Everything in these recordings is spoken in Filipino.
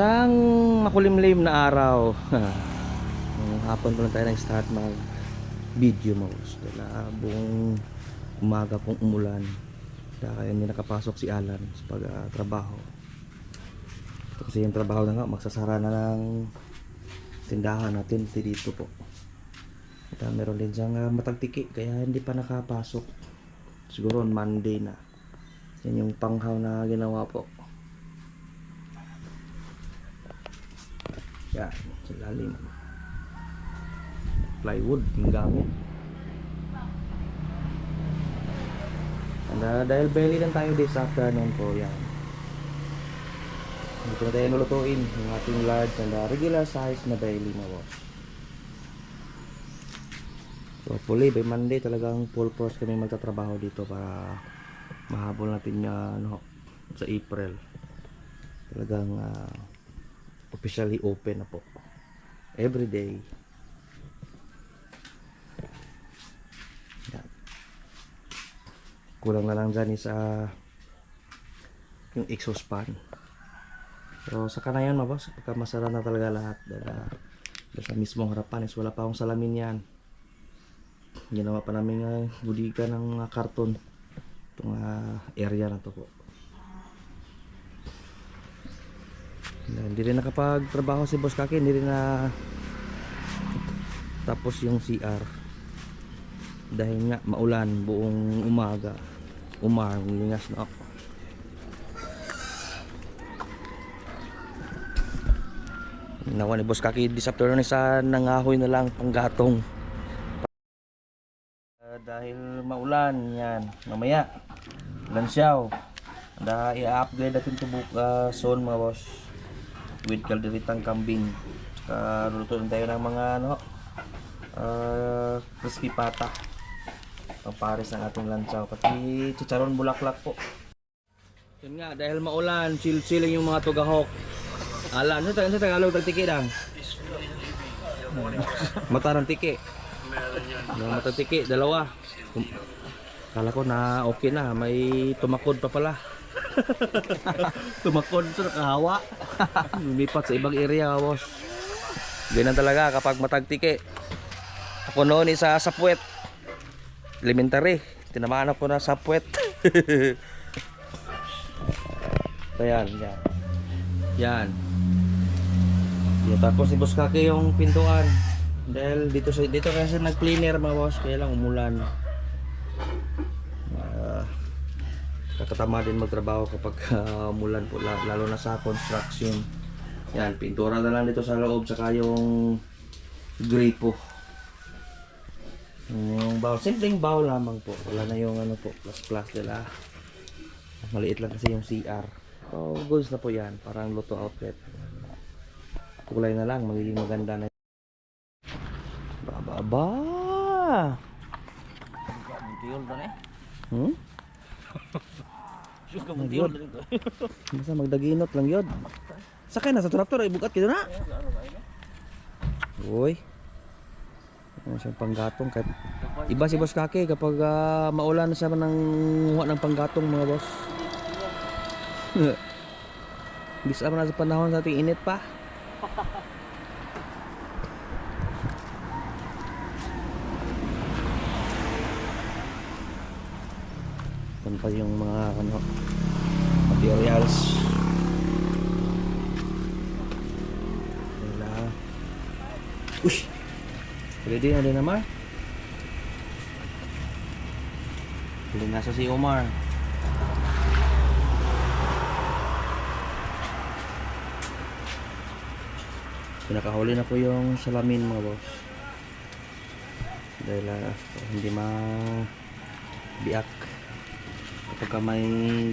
Isang makulimlim na araw. Hapon pa lang tayo nag-start mag video mo. Dahil ah, buong umaga pong umulan. Kaya hindi nakapasok si Alan sa pag-trabaho. Ito kasi yung trabaho na nga, magsasara na ng tindahan natin dito po. At ah, meron din siyang ah, matagtiki kaya hindi pa nakapasok. Siguro on Monday na. Yan yung panghaw na ginawa po. Yan, sa lalim. Plywood yung gamit. And, ah, dahil belly lang tayo this afternoon po, yan. Dito na tayo nulutuin yung ating large and ah, regular size na belly mga boss. So, hopefully, by Monday talagang full force kami magtatrabaho dito para mahabol natin yung ano, sa April. Talagang ah, officially open na po. Every day. Kulang na lang dyan is ah, yung exhaust fan. Pero saka na yan mabos, pagka masara na talaga lahat. Ah, dahil sa mismong harapan is wala pa akong salamin yan. Ginawa pa namin uh, budika ng ah, karton itong ah, area na to po. Na, hindi rin nakapagtrabaho si Boss Kaki, hindi rin na tapos yung CR. Dahil nga maulan buong umaga. Umar, lingas na ako. Nakuha ni Boss Kaki this afternoon isa nangahoy na lang panggatong. Uh, dahil maulan yan mamaya lansyaw da i-upgrade natin to book uh, soon mga boss with kalderitang kambing. Saka lulutuin tayo ng mga ano uh, crispy pata. Ang pares ng ating lansyaw pati chicharon bulaklak po. Yun nga dahil maulan chill chill yung mga tugahok. Alan sa sa Tagalog tagtiki lang? Mata ng tiki. Yung mata tiki dalawa. Kala ko na okay na, may tumakod pa pala. tumakod sa nakahawa. Lumipat sa ibang area, boss. Ganyan talaga kapag matagtiki. Ako noon isa sa puwet. Elementary. Tinamaan ako na sa puwet. so yan, yan. Yan. Yan, tapos si Boss Kaki yung pintuan. Dahil dito dito kasi nag-cleaner mga boss, kaya lang umulan. Kakatama din magtrabaho kapag uh, umulan po la- lalo na sa construction. Yan pintura na lang dito sa loob saka yung gripo yung bowl simpleng bowl lamang po. Wala na yung ano po plus plus nila. Maliit lang kasi yung CR so goods na po yan. Parang luto outlet. Kulay na lang magiging maganda na ba ba ba! Hmm? Magyod. Basta magdaginot lang yun. Sakay na sa traktor, ibugat kita na. Uy. Ano siyang panggatong. Kahit... Iba si Boss Kake kapag ah, maulan siya ng huwa ng panggatong mga boss. Bisa na sa panahon sa ating init pa. pa yung mga ano, materials. Wala. Ush! Ready na din naman. Huli nasa si Omar. Pinakahuli na po yung salamin mga boss. Dahil ah, hindi ma biak kapag may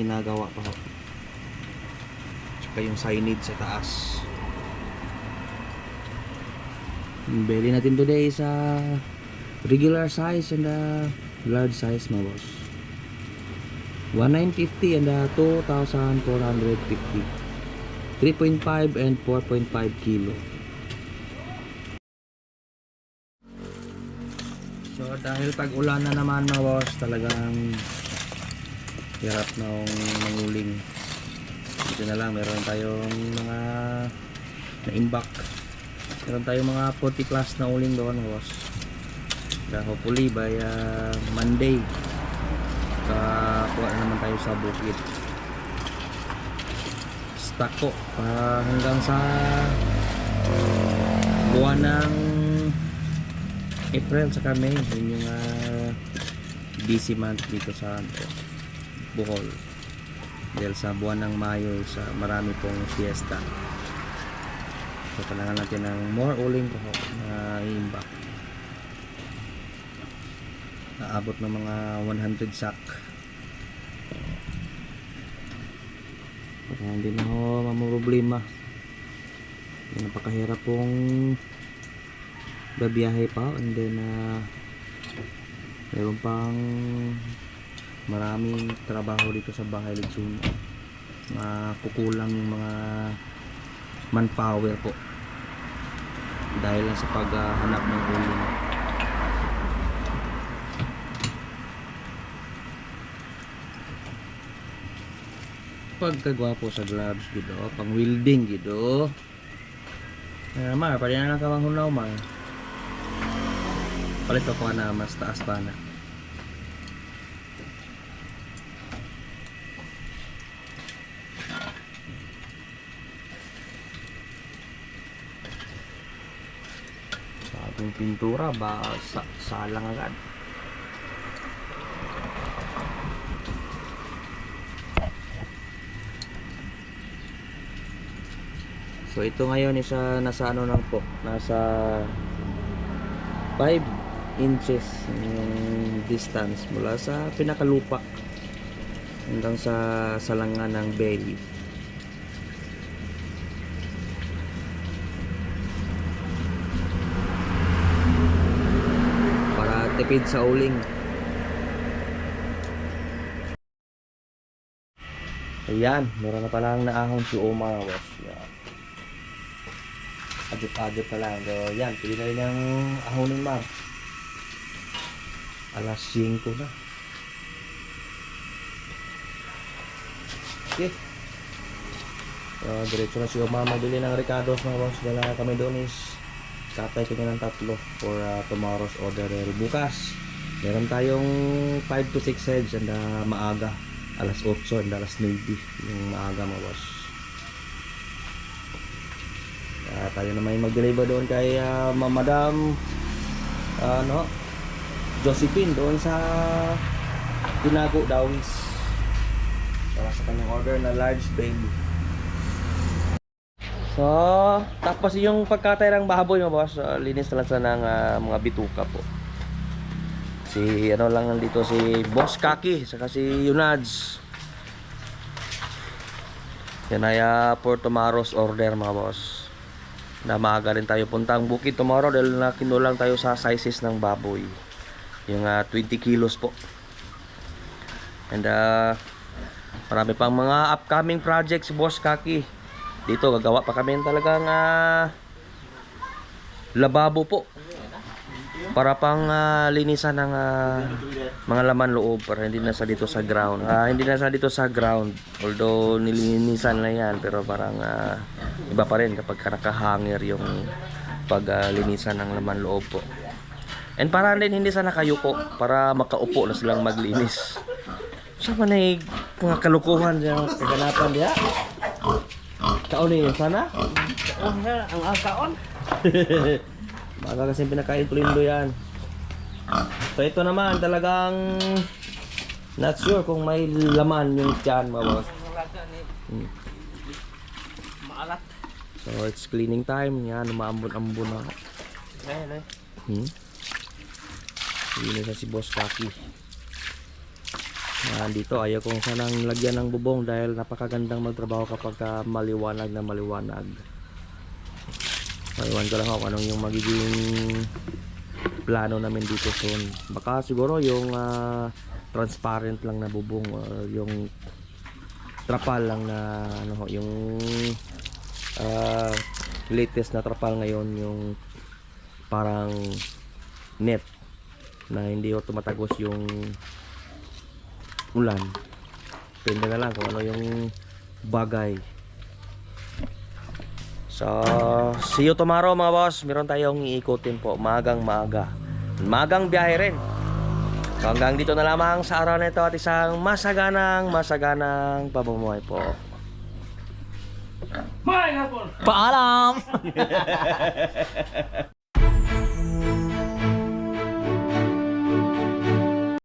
ginagawa pa. Tsaka yung signage sa taas. Belly natin today is a regular size and a large size mga boss. 1950 and a 2450. 3.5 and 4.5 kilo. So dahil tag-ulan na naman mga boss, talagang hirap yung manguling Ito na lang, meron tayong mga na-imbak. Meron tayong mga 40 plus na uling doon, boss. Kaya hopefully by uh, Monday, kakuha na naman tayo sa bukid. Po para hanggang sa buwan ng April saka May. Yun yung uh, busy month dito sa ano, Bohol. Dahil sa buwan ng Mayo sa marami pong fiesta. So kailangan natin ng more uling po na iimbak naabot ng mga 100 sack. Kaya hindi na ho mamroblema. Napakahirap pong babiyahe pa. And then uh, meron pang maraming trabaho dito sa bahay Litsuna mga kukulang yung mga manpower po. Dahil lang sa paghahanap ng uling pagkagawa po sa gloves gido pang welding gido eh ma pwede na lang ka manghunaw ma. Palit ko na mas taas pa na Bagong pintura ba sa salang agad. So ito ngayon is ah, nasa ano lang po, nasa 5 inches yung distance mula sa pinakalupa hanggang sa salangan ng belly. Para tipid sa uling. Ayan, meron na palang naahon si Omar was. Yan. Adjut-adjut pa lang. So, yan, pili na rin ang ahonin Mar. Alas 5 na. Okay. So, diretso na si Omar mabili ng Ricardo's mga boss. Dala kami doon Katay ko ng tatlo for uh, tomorrow's order. Pero bukas, meron tayong 5 to 6 heads and uh, maaga. Alas 8 and alas 9 yung maaga mga boss. Kaya tayo naman yung mag-deliver doon kay uh, Ma- Madam uh, ano, Josephine doon sa Tinago Dawis. Para sa kanyang order na large baby. So, tapos yung pagkatay ng baboy mo boss, uh, linis na lang sa ng ah, mga bituka po. Si ano lang nandito si Boss Kaki saka si Yunads. Yan ay ah, for tomorrow's order mga boss. Na maaga rin tayo puntang bukid tomorrow dahil na kinulang tayo sa sizes ng baboy. Yung ah, 20 kilos po. And ah, marami pang mga upcoming projects Boss Kaki dito gagawa pa kami ng talagang ah, lababo po. Para pang ah, linisan ng ah, mga laman loob para hindi na sa dito sa ground. Ah, hindi na sa dito sa ground. Although nilinisan na yan pero parang ah, iba pa rin kapag ka nakahanger yung paglinisan ng laman loob po. And para din hindi sana nakayuko para makaupo na silang maglinis. Sa man ay mga kalukuhan yung kaganapan diya Kaon niyo sana? Oh, nga, ang akaon. Baga kasi pinakain tulindo yan. So ito naman talagang not sure kung may laman yung tiyan mga boss. Hmm. maalat. So it's cleaning time. Yan, umaambon-ambon na. Hmm? Linis na si Boss Kaki. Yan, dito ayaw kong sanang lagyan ng bubong dahil napakagandang magtrabaho kapag ka maliwanag na maliwanag. Maliwan ko lang ako anong yung magiging plano namin dito soon. Baka siguro yung ah, transparent lang na bubong or yung trapal lang na ano ho, yung ah, latest na trapal ngayon yung parang net na hindi ho tumatagos yung ulan depende na lang kung ano yung bagay. So, see you tomorrow mga boss. Meron tayong iikutin po. Magang maaga. Magang biyahe rin. So, hanggang dito na lamang sa araw na ito at isang masaganang, masaganang pamumuhay po. Paalam!